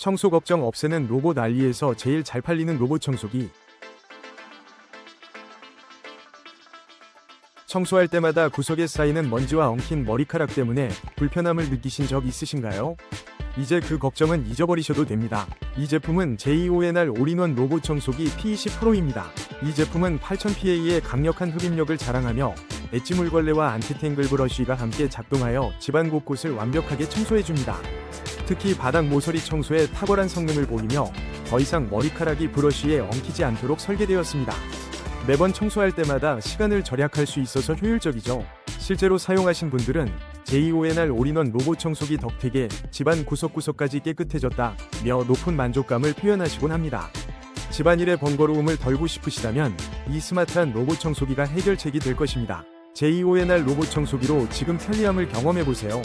청소 걱정 없애는 로봇 알리에서 제일 잘 팔리는 로봇 청소기. 청소할 때마다 구석에 쌓이는 먼지와 엉킨 머리카락 때문에 불편함을 느끼신 적 있으신가요? 이제 그 걱정은 잊어버리셔도 됩니다. 이 제품은 JONR 올인원 로봇 청소기 P20 프로입니다. 이 제품은 8000PA의 강력한 흡입력을 자랑하며 엣지 물걸레와 안티탱글 브러쉬가 함께 작동하여 집안 곳곳을 완벽하게 청소해줍니다. 특히 바닥 모서리 청소에 탁월한 성능을 보이며 더 이상 머리카락이 브러쉬에 엉키지 않도록 설계되었습니다. 매번 청소할 때마다 시간을 절약할 수 있어서 효율적이죠. 실제로 사용하신 분들은 JONR 올인원 로봇 청소기 덕택에 집안 구석구석까지 깨끗해졌다며 높은 만족감을 표현하시곤 합니다. 집안일의 번거로움을 덜고 싶으시다면 이 스마트한 로봇 청소기가 해결책이 될 것입니다. JONR 로봇 청소기로 지금 편리함을 경험해보세요.